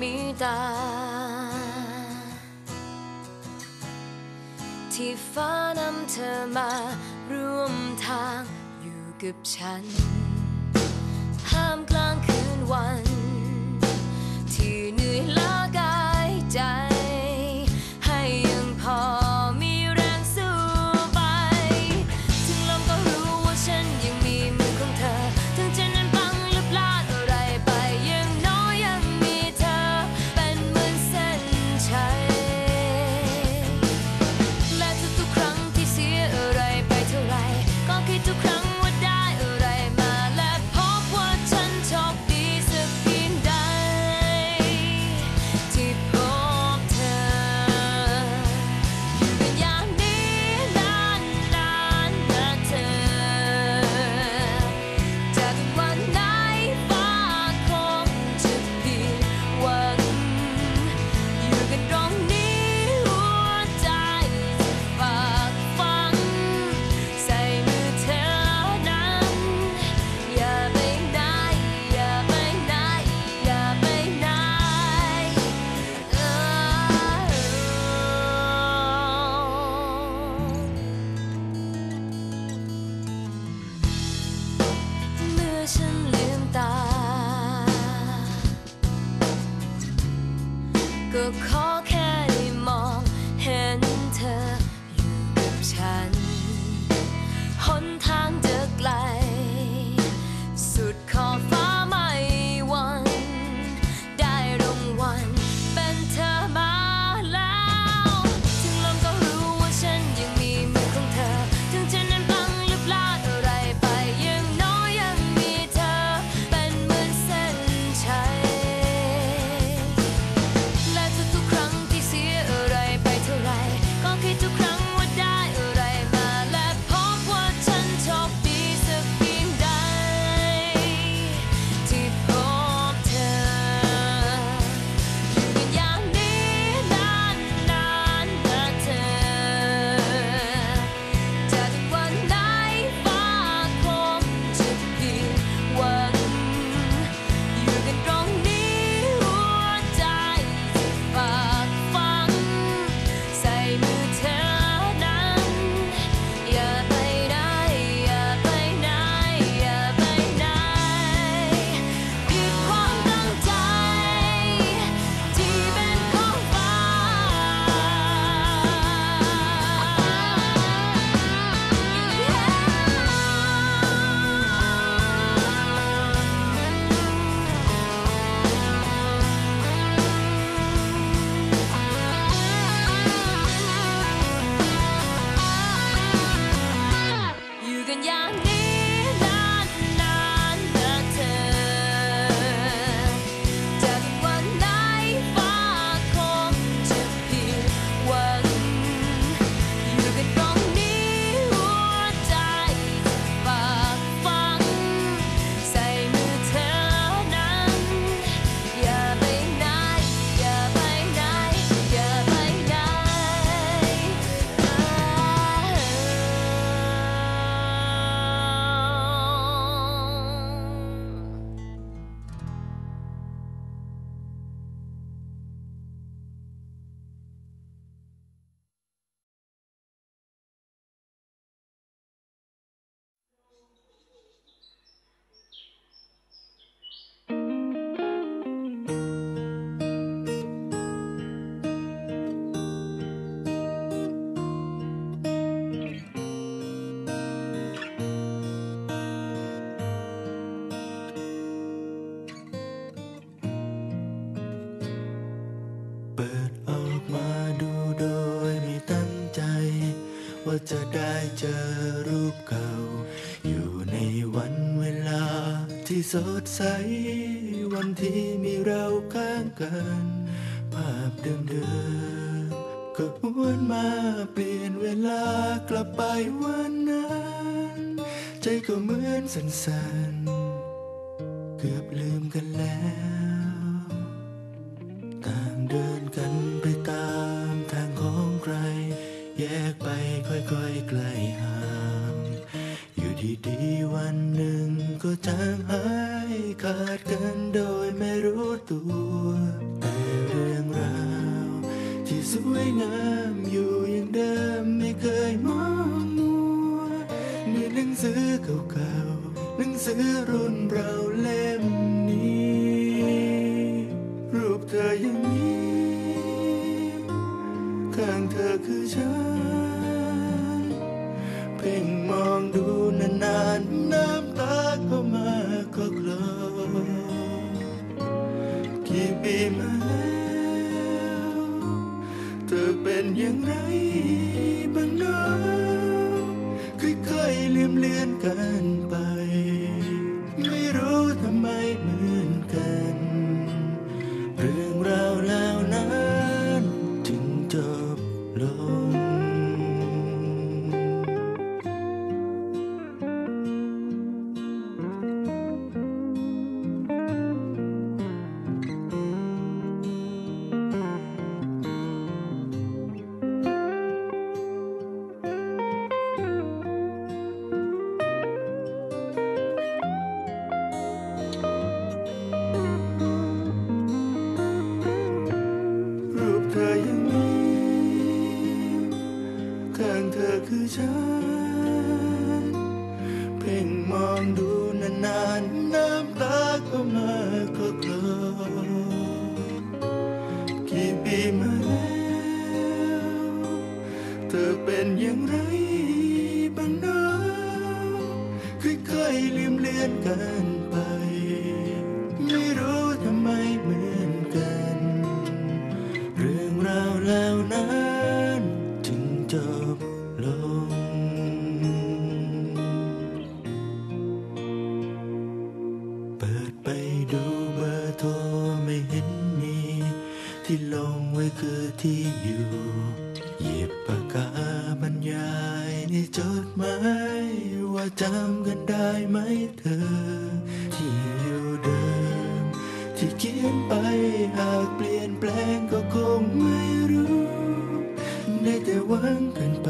มีตา ที่ฟ้านำเธอมาร่วมทางอยู่กับฉัน ห้ามกลางคืนวัน The call. ที่สดใส วันที่มีเราข้างกัน ภาพเดิมๆก็หวนมาเปลี่ยนเวลากลับไปวันนั้น ใจก็เหมือนสันสันเกือบลืมกันแล้ว ต่างเดินกันไปตามทางของใคร แยกไปค่อยๆไกลห่างอยู่ดีๆวันหนึ่งก็จางห ขาดกันโดยไม่รู้ตัวแต่เรื่องราว ที่สวยงามอยู่อย่างเดิมไม่เคยมองมัวในหนังสือเก่าๆหนังสือรุ่นเราเล่มนี้ รูปเธอยังมีข้างเธอคือฉัน มาแล้วเธอเป็นอย่างไรบ้างเนะค่อยๆเลืมเลือนกัน ข้างเธอคือฉัน เพ่งมองดูนานๆน้ำตาก็มาก็คลอกี่ปีมาแล้วเธอเป็นอย่างไรบ้างเนะค่อยๆลืมเลือนกัน ในจดหมายว่าจำกันได้ไหมเธอ ที่อยู่เดิม ที่เขียนไปหากเปลี่ยนแปลงก็คงไม่รู้ ได้แต่หวังกันไป